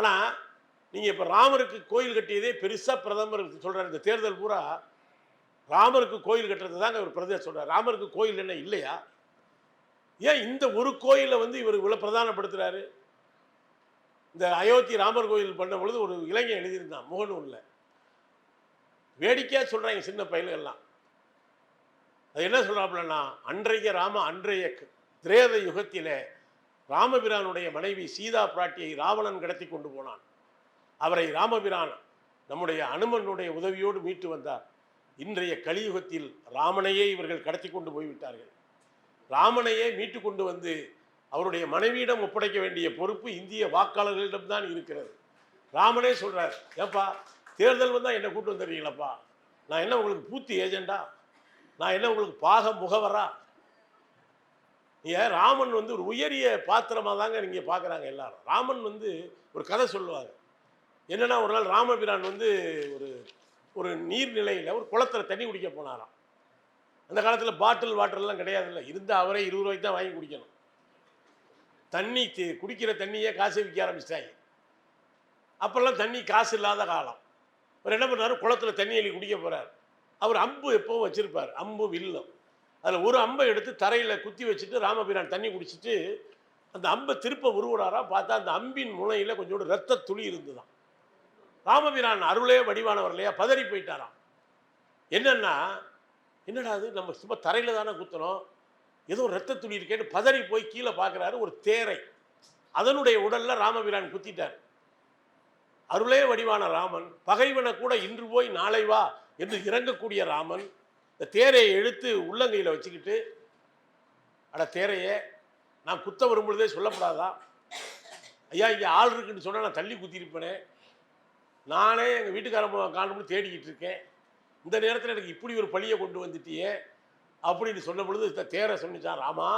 ஆனால் நீங்கள் இப்போ ராமருக்கு கோயில் கட்டியதே பெருசாக பிரதமர் சொல்கிறார் இந்த தேர்தல் பூரா ராமருக்கு கோயில் கட்டுறது தாங்க இவர் பிரதேசம் சொல்கிறார் ராமருக்கு கோயில் என்ன இல்லையா? ஏன் இந்த ஒரு கோயிலை வந்து இவர் இவ்வளோ பிரதானப்படுத்துகிறாரு இந்த அயோத்தி ராமர் கோயில் பண்ண பொழுது ஒரு இளைஞன் எழுதியிருந்தான் முகநூலில். வேடிக்கையாக சொல்கிறாங்க சின்ன பயில்கள்லாம். அது என்ன சொல்கிறாப்புலன்னா அன்றைய ராம அன்றைய திரேத யுகத்திலே ராமபிரானுடைய மனைவி சீதா பிராட்டியை ராவணன் கடத்தி கொண்டு போனான். அவரை ராமபிரான் நம்முடைய அனுமனுடைய உதவியோடு மீட்டு வந்தார். இன்றைய கலியுகத்தில் ராமனையே இவர்கள் கடத்தி கொண்டு போய்விட்டார்கள். ராமனையே மீட்டு கொண்டு வந்து அவருடைய மனைவியிடம் ஒப்படைக்க வேண்டிய பொறுப்பு இந்திய வாக்காளர்களிடம்தான் இருக்கிறது. ராமனே சொல்கிறார் ஏப்பா தேர்தல் வந்தால் என்னை கூட்டு வந்துடுறீங்களப்பா நான் என்ன உங்களுக்கு பூத்தி ஏஜெண்டா? நான் என்ன உங்களுக்கு பாக முகவரா? ஏன்? ராமன் வந்து ஒரு உயரிய பாத்திரமாக தாங்க நீங்கள் பார்க்குறாங்க எல்லாரும். ராமன் வந்து ஒரு கதை சொல்லுவாங்க என்னென்னா ஒரு நாள் ராமபிரான் வந்து ஒரு ஒரு நீர்நிலையில் ஒரு குளத்துல தண்ணி குடிக்க போனாராம். அந்த காலத்தில் பாட்டில் வாட்டர்லாம் கிடையாதுல்ல. இருந்தால் அவரே இருபது ரூபாய்க்கு தான் வாங்கி குடிக்கணும். தண்ணி குடிக்கிற தண்ணியே காசு விற்க ஆரம்பிச்சிட்டாங்க. அப்போல்லாம் தண்ணி காசு இல்லாத காலம். அவர் என்ன பண்ணார்? குளத்துல தண்ணி எழுதி குடிக்க போகிறார் அவர் அம்பு எப்பவும் வச்சுருப்பார். அம்பு வில்லும். அதில் ஒரு அம்பை எடுத்து தரையில் குத்தி வச்சுட்டு ராமபிரான் தண்ணி குடிச்சிட்டு அந்த அம்பை திருப்ப உருவுறாரா பார்த்தா அந்த அம்பின் முனையில் கொஞ்சோண்டு ரத்த துளி இருந்துதான். ராமபிரான் அருளே வடிவானவர் இல்லையா? பதறி போயிட்டாராம். என்னன்னா என்னடா அது நம்ம சும்மா தரையில் தானே குத்தணும் ஏதோ ரத்த துளி இருக்கேன்னு பதறி போய் கீழே பார்க்குறாரு ஒரு தேரை. அதனுடைய உடலில் ராமபிரான் குத்திட்டார். அருளே வடிவான ராமன் பகைவனை கூட இன்று போய் நாளை வா என்று இறங்கக்கூடிய ராமன் இந்த தேரையை எடுத்து உள்ளங்கையில் வச்சுக்கிட்டு அட தேரையே நான் குத்த வரும்பொழுதே சொல்லப்படாதா? ஐயா இங்கே ஆள் இருக்குன்னு சொன்னால் நான் தள்ளி குத்திருப்பேனே நானே எங்கள் வீட்டுக்காரன் காணும்னு தேடிக்கிட்டு இருக்கேன். இந்த நேரத்தில் எனக்கு இப்படி ஒரு பழியை கொண்டு வந்துட்டியே அப்படின்னு சொன்ன பொழுது இந்த தேரை சொன்னிச்சான் ராமா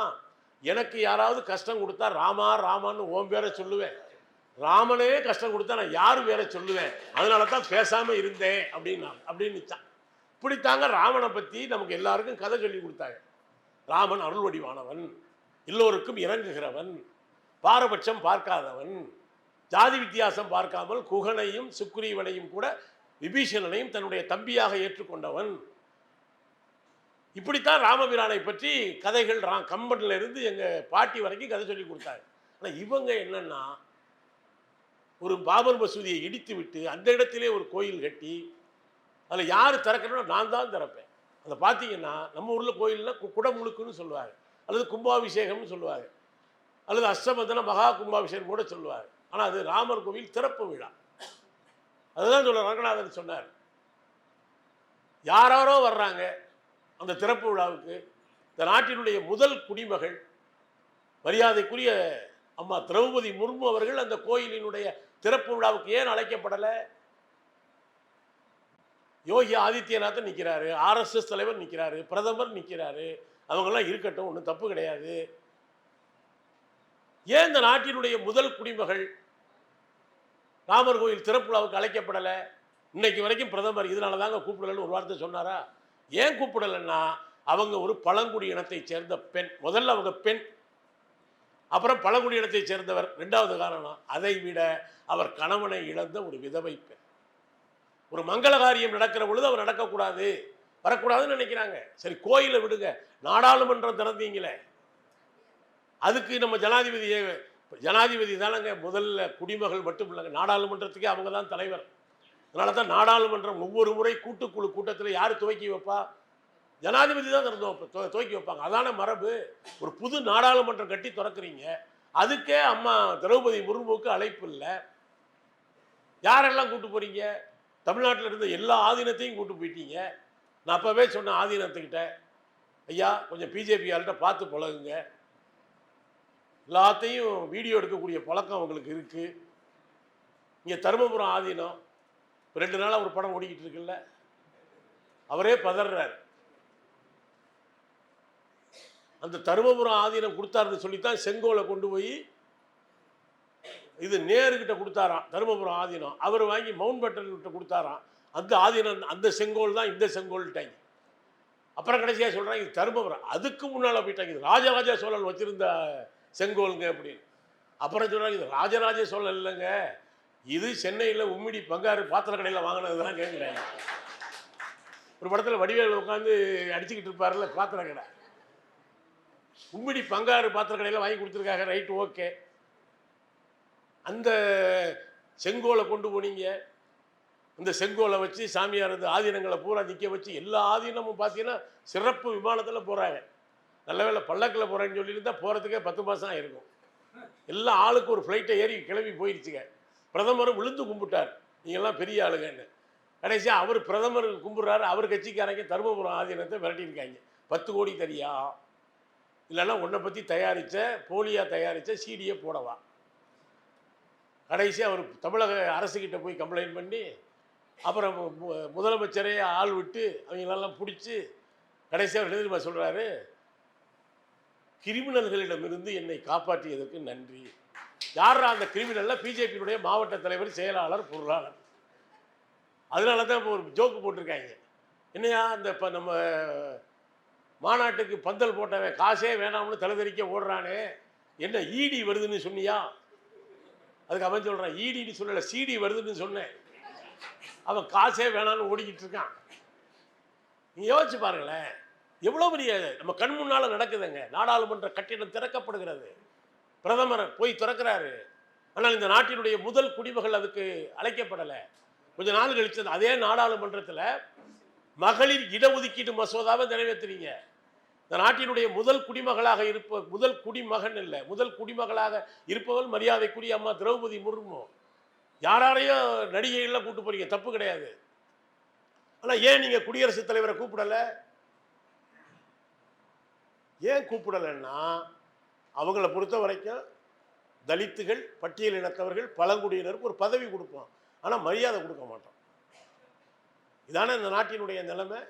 எனக்கு யாராவது கஷ்டம் கொடுத்தா ராமா ராமான்னு ஓம் பேரை சொல்லுவேன். ராமனே கஷ்டம் கொடுத்தா நான் யார் பேரை சொல்லுவேன்? அதனால தான் பேசாமல் இருந்தேன் அப்படின்னு அப்படின்னு நிச்சான் இப்படித்தாங்க ராமனை பற்றி நமக்கு எல்லாருக்கும் கதை சொல்லி கொடுத்தாங்க. ராமன் அருள் வடிவானவன் எல்லோருக்கும் இறங்குகிறவன் பாரபட்சம் பார்க்காதவன் ஜாதி வித்தியாசம் பார்க்காமல் குகனையும் சுக்ரீவனையும் கூட விபீஷணனையும் தன்னுடைய தம்பியாக ஏற்றுக்கொண்டவன். இப்படித்தான் ராமபிரானை பற்றி கதைகள் ரா கம்பன்லேருந்து எங்கள் பாட்டி வரைக்கும் கதை சொல்லி கொடுத்தாங்க. ஆனால் இவங்க என்னென்னா ஒரு பாபர் மசூதியை இடித்து விட்டு அந்த இடத்திலே ஒரு கோயில் கட்டி அதில் யார் திறக்கணும் நான் தான் திறப்பேன். அதை பார்த்தீங்கன்னா நம்ம ஊரில் கோயிலில் கு- குடமுழுக்குன்னு சொல்லுவாங்க. அல்லது கும்பாபிஷேகம்னு சொல்லுவாங்க. அல்லது அஷ்டமந்தன மகா கும்பாபிஷேகம் கூட சொல்லுவார் ஆனால் அது ராமர் கோவில் திறப்பு விழா. அதுதான் சொல்ல ரங்கநாதன் சொன்னார். யாராரோ வர்றாங்க அந்த திறப்பு விழாவுக்கு. இந்த நாட்டினுடைய முதல் குடிமகள் மரியாதைக்குரிய அம்மா திரௌபதி முர்மு அவர்கள் அந்த கோயிலினுடைய திறப்பு விழாவுக்கு ஏன் அழைக்கப்படலை? யோகி ஆதித்யநாதன் நிற்கிறாரு ஆர்எஸ்எஸ் தலைவர் நிற்கிறாரு பிரதமர் நிற்கிறாரு அவங்கெல்லாம் இருக்கட்டும் ஒன்றும் தப்பு கிடையாது. ஏன் இந்த நாட்டினுடைய முதல் குடிமகள் ராமர் கோயில் திறப்புழாவுக்கு அழைக்கப்படலை? இன்னைக்கு வரைக்கும் பிரதமர் இதனால தாங்க கூப்பிடலன்னு ஒரு வார்த்தை சொன்னாரா? ஏன் கூப்பிடலைன்னா அவங்க ஒரு பழங்குடி இனத்தைச் சேர்ந்த பெண் முதல்ல அவங்க பெண் அப்புறம் பழங்குடி இனத்தைச் சேர்ந்தவர். ரெண்டாவது காரணம் அதை விட அவர் கணவனை இழந்த ஒரு விதவை பெண். ஒரு மங்கள காரியம் நடக்கிற பொழுது அவர் நடக்கக்கூடாது. வரக்கூடாதுன்னு நினைக்கிறாங்க. சரி கோயிலை விடுங்க. நாடாளுமன்றம் திறந்தீங்களே. அதுக்கு நம்ம ஜனாதிபதியை ஜனாதிபதி தானங்க. முதல்ல குடிமகள் மட்டும் இல்லைங்க. நாடாளுமன்றத்துக்கே அவங்க தான் தலைவர். அதனால தான் நாடாளுமன்றம் ஒவ்வொரு முறை கூட்டுக்குழு கூட்டத்தில் யார் துவக்கி வைப்பா? ஜனாதிபதி தான் திறந்து துவக்கி வைப்பாங்க. அதான மரபு. ஒரு புது நாடாளுமன்றம் கட்டி திறக்கிறீங்க. அதுக்கே அம்மா திரௌபதி முர்முக்கு அழைப்பு இல்லை. யாரெல்லாம் கூட்டு போகிறீங்க தமிழ்நாட்டில் இருந்த எல்லா ஆதீனத்தையும் கூட்டு போயிட்டீங்க. நான் அப்போவே சொன்ன ஆதீனத்துக்கிட்ட ஐயா கொஞ்சம் பிஜேபி ஆள்கிட்ட பார்த்து பழகுங்க. எல்லாத்தையும் வீடியோ எடுக்கக்கூடிய பழக்கம் அவங்களுக்கு இருக்குது இங்கே தருமபுரம் ஆதீனம். ரெண்டு நாளாக ஒரு படம் ஓடிக்கிட்டு இருக்குல்ல. அவரே பதறார் அந்த தருமபுரம் ஆதீனம் கொடுத்தாருன்னு சொல்லித்தான் செங்கோலை கொண்டு போய் இது நேருக்கிட்ட கொடுத்தாராம் தருமபுரம் ஆதீனம். அவர் வாங்கி மவுண்ட் பேட்டன் கிட்ட கொடுத்தாராம். அந்த ஆதீனம் அந்த செங்கோல் தான் இந்த செங்கோல்ட்டாங்க. அப்புறம் கடைசியாக சொல்கிறாங்க இது தருமபுரம். அதுக்கு முன்னால் போயிட்டாங்க. இது ராஜராஜ சோழன் வச்சிருந்த செங்கோலுங்க அப்படின்னு. அப்புறம் சொல்கிறாங்க இது ராஜராஜ சோழன் இல்லைங்க. இது சென்னையில் உம்மிடி பங்காரு பாத்திர கடையில் வாங்கினது தான் கேட்குறேன் ஒரு படத்தில் வடிவேல் உட்காந்து அடிச்சுக்கிட்டு இருப்பார்ல பாத்திர கடை. உம்மிடி பங்காரு பாத்திர கடையில் வாங்கி கொடுத்துருக்காங்க ரைட் ஓகே. அந்த செங்கோலை கொண்டு போனீங்க. இந்த செங்கோலை வச்சு சாமியார் ஆதீனங்களை பூரா நிற்க வச்சு எல்லா ஆதீனமும் பார்த்தீங்கன்னா சிறப்பு விமானத்தில் போகிறாங்க நல்ல வேலை பல்லக்கில் போகிறேன்னு சொல்லியிருந்தா போகிறதுக்கே பத்து மாதம் ஆகிருக்கும் எல்லா ஆளுக்கு ஒரு ஃப்ளைட்டை ஏறி கிளம்பி போயிடுச்சுங்க பிரதமரும் விழுந்து கும்பிட்டார். நீங்கள்லாம் பெரிய ஆளுங்கன்னு. கடைசியாக அவர் பிரதமர் கும்பிட்றாரு அவர் கட்சிக்காரங்க தருமபுரம் ஆதீனத்தை விரட்டியிருக்காங்க. பத்து கோடி தரியா? இல்லைன்னா உன்னை பற்றி தயாரித்த போலியாக தயாரித்த சீடியை போடவா? கடைசியாக அவர் தமிழக அரசுக்கிட்ட போய் கம்ப்ளைண்ட் பண்ணி அப்புறம் முதலமைச்சரே ஆள் விட்டு அவங்களெல்லாம் பிடிச்சி கடைசியாக அவர் எழுதிமா சொல்கிறாரு கிரிமினல்களிடமிருந்து என்னை காப்பாற்றியதற்கு நன்றி. யாரா அந்த கிரிமினல்ல? பிஜேபியினுடைய மாவட்ட தலைவர் செயலாளர் பொருளாளர். அதனால தான் இப்போ ஒரு ஜோக்கு போட்டிருக்காங்க. என்னையா இந்த இப்போ நம்ம மாநாட்டுக்கு பந்தல் போட்டவன் காசே வேணாம்னு தலைதறிக்க ஓடுறானே. என்ன ஈடி வருதுன்னு சொன்னியா? அதுக்கு அவன் சொல்கிறான் ஈடின்னு சொல்லலை சிடி வருதுன்னு சொன்னேன். அவன் காசே வேணான்னு ஓடிக்கிட்டு இருக்கான். நீ யோசிச்சு பாருங்களேன் எவ்வளோ பெரிய நம்ம கண் முன்னால் நடக்குதுங்க. நாடாளுமன்ற கட்டிடம் திறக்கப்படுகிறது. பிரதமர் போய் திறக்கிறாரு. ஆனால் இந்த நாட்டினுடைய முதல் குடிமகள் அதுக்கு அழைக்கப்படலை. கொஞ்ச நாள் கழிச்சது அதே நாடாளுமன்றத்தில் மகளிர் இடஒதுக்கீட்டு மசோதாவை நிறைவேற்றுறீங்க இந்த நாட்டினுடைய முதல் குடிமகளாக இருப்ப முதல் குடிமகன் இல்லை முதல் குடிமகளாக இருப்பவள் மரியாதைக்குரிய அம்மா திரௌபதி முர்மு. யாராரையும் நடிகைகள்லாம் கூட்டு போறீங்க தப்பு கிடையாது. ஆனால் ஏன் நீங்கள் குடியரசுத் தலைவரை கூப்பிடலை? ஏன் கூப்பிடலைன்னா அவங்கள பொறுத்த வரைக்கும் தலித்துகள் பட்டியல் இனத்தவர்கள் பழங்குடியினருக்கு ஒரு பதவி கொடுப்போம். ஆனால் மரியாதை கொடுக்க மாட்டோம். இதானே இந்த நாட்டினுடைய நிலைமை?